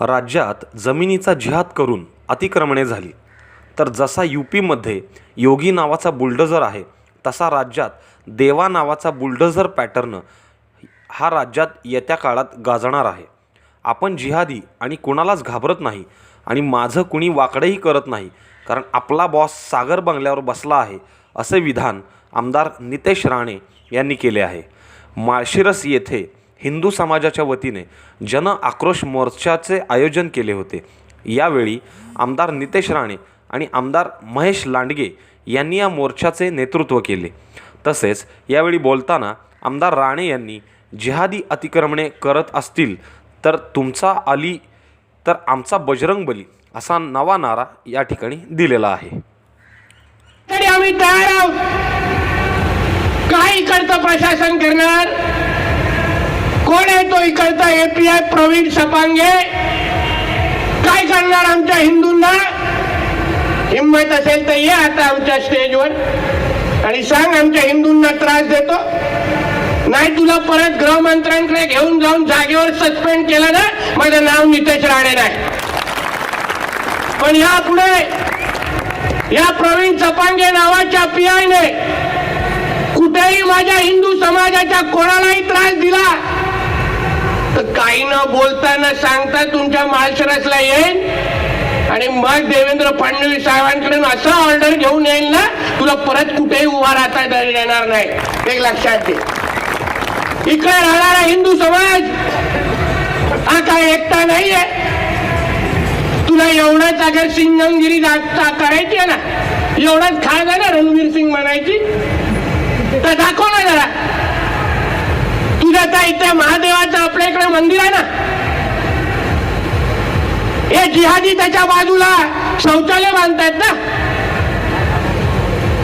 राज्यात जमिनीचा जिहाद करून अतिक्रमणे झाली. तर जसा यू पीमध्ये योगी नावाचा बुलडोझर आहे तसा राज्यात देवा नावाचा बुलडोझर पॅटर्न हा राज्यात येत्या काळात गाजणार आहे. आपण जिहादी आणि कुणालाच घाबरत नाही आणि माझं कुणी वाकडंही करत नाही कारण आपला बॉस सागर बंगल्यावर बसला आहे असे विधान आमदार नितेश राणे यांनी केले आहे. माळशिरस येथे हिंदू समाजाच्या वतीने जन आक्रोश मोर्चाचे आयोजन केले होते. यावेळी आमदार नितेश राणे आणि आमदार महेश लांडगे यांनी या मोर्चाचे नेतृत्व केले. तसेच यावेळी बोलताना आमदार राणे यांनी जिहादी अतिक्रमणे करत असतील तर तुमचा अली तर आमचा बजरंग बली असा नवा नारा या ठिकाणी दिलेला आहे. तरी आम्ही तयार आहोत. काही इकडचं प्रशासन करणार कोण आहे तो इकडचा एपीआय प्रवीण सपांगे. काय करणार आमच्या हिंदूंना? हिंमत असेल तर ये आता आमच्या स्टेजवर आणि सांग आमच्या हिंदूंना त्रास देतो. नाही तुला परत गृहमंत्र्यांकडे घेऊन जाऊन जागेवर सस्पेंड केलं ना माझं नाव नितेश राणे नाही. पण यापुढे या प्रवीण चपांगे नावाच्या पीआयने कुठेही माझ्या हिंदू समाजाच्या कोणा काही न बोलता न सांगता तुमच्या माळशिरसला येईल. आणि मग देवेंद्र फडणवीस साहेबांकडे असं ऑर्डर घेऊन येईल ना तुला परत कुठेही उभा राहता येणार नाही. एक लक्षात दे इकडे राहणारा हिंदू समाज हा काय एकटा नाहीये. तुला एवढंच अगर सिंगमगिरी करायची आहे ना एवढंच खा ना रणवीर सिंग म्हणायची. तर दाखव ना जरा. तुझ्या इथे महादेवाचं आपल्या इकडे मंदिर आहे ना? हे जिहादी त्याच्या बाजूला शौचालय बांधतायत ना?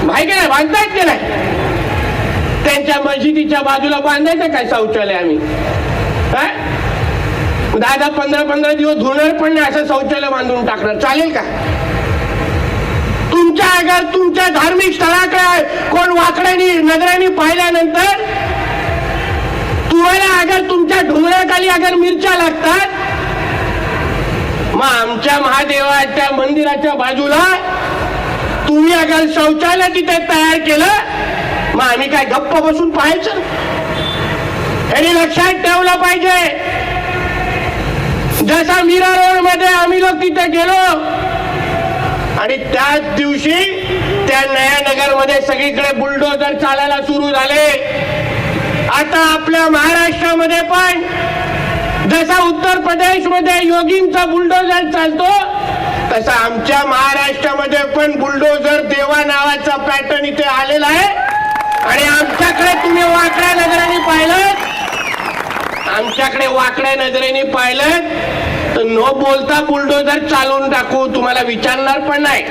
माहिती नाही बांधतायत की नाही? त्यांच्या मस्जिदीच्या बाजूला बांधायचं काय शौचालय आम्ही? हा? दहा दहा पंधरा पंधरा दिवस धुणार पण नाही असं शौचालय बांधून टाकणार. चालेल का? तुमच्या अगर तुमच्या धार्मिक स्थळाकडे कोण वाकड्यानी नजराने पाहिल्यानंतर तुम्हाला अगर तुमच्या ढोंगराखाली अगर मिरच्या लागतात मग आमच्या महादेवाच्या मंदिराच्या बाजूला तुम्ही अगर शौचालय तिथे तयार केलं मग आम्ही काय गप्प बसून पाहायचं? हे लक्षात ठेवलं पाहिजे. जसा मीरा रोडमध्ये आम्ही लोक तिथे गेलो आणि त्याच दिवशी त्या नया नगरमध्ये सगळीकडे बुलडोजर चालायला सुरू झाले. आता आपल्या महाराष्ट्रामध्ये पण जसा उत्तर प्रदेशमध्ये योगींचा बुलडोजर चालतो तसा आमच्या महाराष्ट्रामध्ये पण बुलडोजर देवा नावाचा पॅटर्न इथे आलेला आहे. आणि आमच्याकडे तुम्ही वाकड्या नजरेने पाहिलं आमच्याकडे वाकड्या नजरेने पाहिलं तर न बोलता बुलडोजर चालवून टाकू तुम्हाला विचारणार पण नाही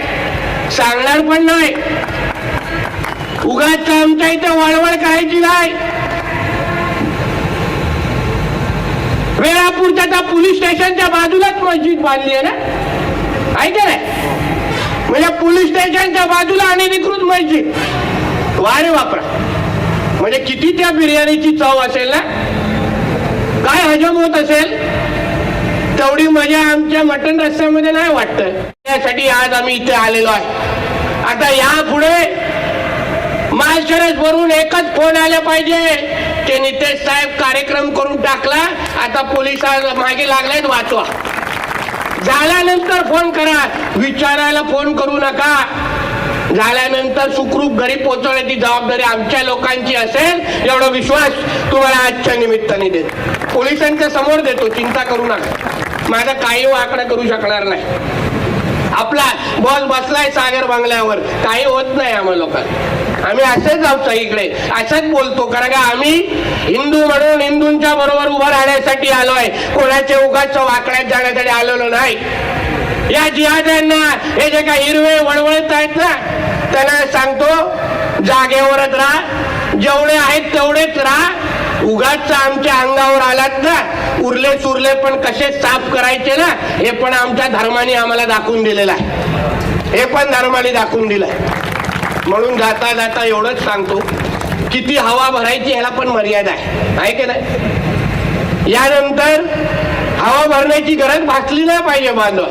सांगणार पण नाही. उगाच आमच्या इथे वळवळ करायची नाही. आता पोलीस स्टेशनच्या बाजूलाच मस्जिद बांधली आहे ना? आहे नाही म्हणजे पोलीस स्टेशनच्या बाजूला अनधिकृत मस्जिद. वारे वापरा. म्हणजे किती त्या बिर्याणीची चव असेल ना? काय हजम होत असेल? तेवढी मजा आमच्या मटण रस्त्यामध्ये नाही वाटत. त्यासाठी आज आम्ही इथे आलेलो आहे. आता यापुढे माळशरस भरून एकच फोन आले पाहिजे. ते नितेश साहेब कार्यक्रम करून टाकला. आता पोलिसा मागे लागलेत वाचवा. झाल्यानंतर फोन करा. विचारायला फोन करू नका. झाल्यानंतर सुखरूप घरी पोहोचवण्याची जबाबदारी आमच्या लोकांची असेल एवढा विश्वास तुम्हाला आजच्या निमित्ताने देत. पोलिसांच्या समोर देतो चिंता करू नका. माझा काही वाकडा करू शकणार नाही. आपला बॉल बसलाय सागर बंगल्यावर. काही होत नाही आम्हा लोकांना आम्ही असेच आहोत इकडे असंच बोलतो. कारण का आम्ही हिंदू म्हणून हिंदूंच्या बरोबर उभं राहण्यासाठी आलोय. कोणाच्या उगाच वाकड्यात जाण्यासाठी आलेलो नाही. या जिहाद्यांना हे जे काही हिरवे वळवळत आहेत ना त्यांना सांगतो जागेवरच राहा. जेवढे आहेत तेवढेच राहा. उगाच आमच्या अंगावर आलात ना उरले चुरले पण कसे साफ करायचे ना हे पण आमच्या धर्माने आम्हाला दाखवून दिलेलं आहे. हे पण धर्माने दाखवून दिलंय. म्हणून जाता जाता एवढंच सांगतो किती हवा भरायची ह्याला पण मर्यादा आहे. आहे की नाही? यानंतर हवा भरण्याची गरज भासली नाही पाहिजे बांधव.